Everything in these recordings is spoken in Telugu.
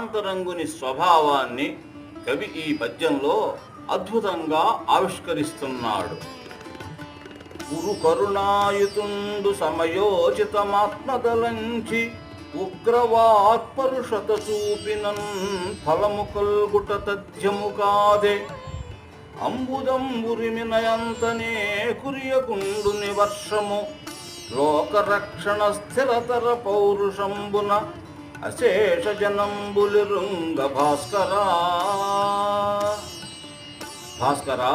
కరుణాంతరంగుని స్వభావాన్ని కవి ఈ పద్యంలో అద్భుతంగా ఆవిష్కరిస్తున్నాడు. గురు కరుణాయుతుండు సమయోచితమాత్మదలంచి ఉగ్రవాత్పరుషత చూపినన్ ఫలము కల్గుట తథ్యము కాదే. అంబుదంబురిమినయంతనే కురియకుండుని వర్షము లోకరక్షణ స్థిరతర పౌరుషంబున అశేష జనంబులిరుంగ భాస్కరా భాస్కరా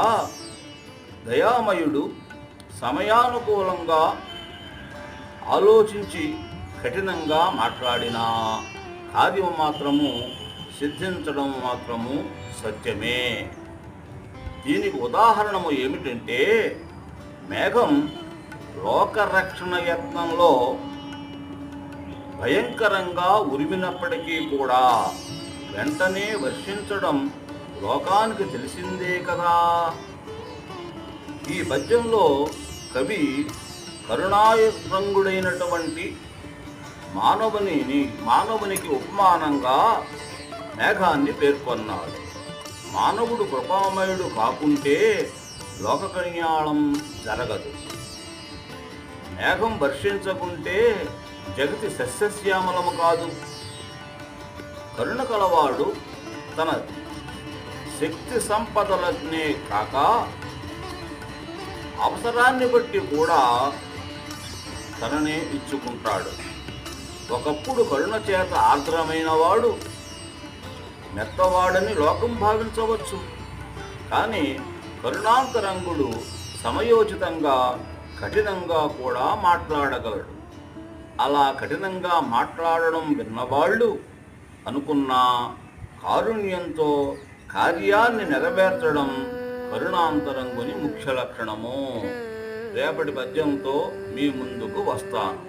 దయామయుడు సమయానుకూలంగా ఆలోచించి కఠినంగా మాట్లాడినా కార్యము మాత్రము సిద్ధించడం మాత్రము సత్యమే. దీనికి ఉదాహరణము ఏమిటంటే మేఘం లోకరక్షణ యత్నంలో భయంకరంగా ఉరిమినప్పటికీ కూడా వెంటనే వర్షించడం లోకానికి తెలిసిందే కదా. ఈ పద్యంలో కవి కరుణాయురంగుడైనటువంటి మానవుని మానవునికి ఉపమానంగా మేఘాన్ని పేర్కొన్నాడు. మానవుడు కృపామయుడు కాకుంటే లోక కళ్యాణం జరగదు. మేఘం వర్షించకుంటే జగతి సస్యశ్యామలము కాదు. కరుణ కలవాడు తన శక్తి సంపదలనే కాక అవసరాన్ని బట్టి కూడా తననే ఇచ్చుకుంటాడు. ఒకప్పుడు కరుణ చేత ఆర్ద్రమైన వాడు మెత్తవాడని లోకం భావించవచ్చు. కానీ కరుణాంతరంగుడు సమయోచితంగా కఠినంగా కూడా మాట్లాడగలడు. అలా కఠినంగా మాట్లాడడం విన్నవాళ్ళు అనుకున్న కారుణ్యంతో కార్యాన్ని నెరవేర్చడం కరుణాంతరంగుని ముఖ్య లక్షణము. రేపటి పద్యంతో మీ ముందుకు వస్తాను.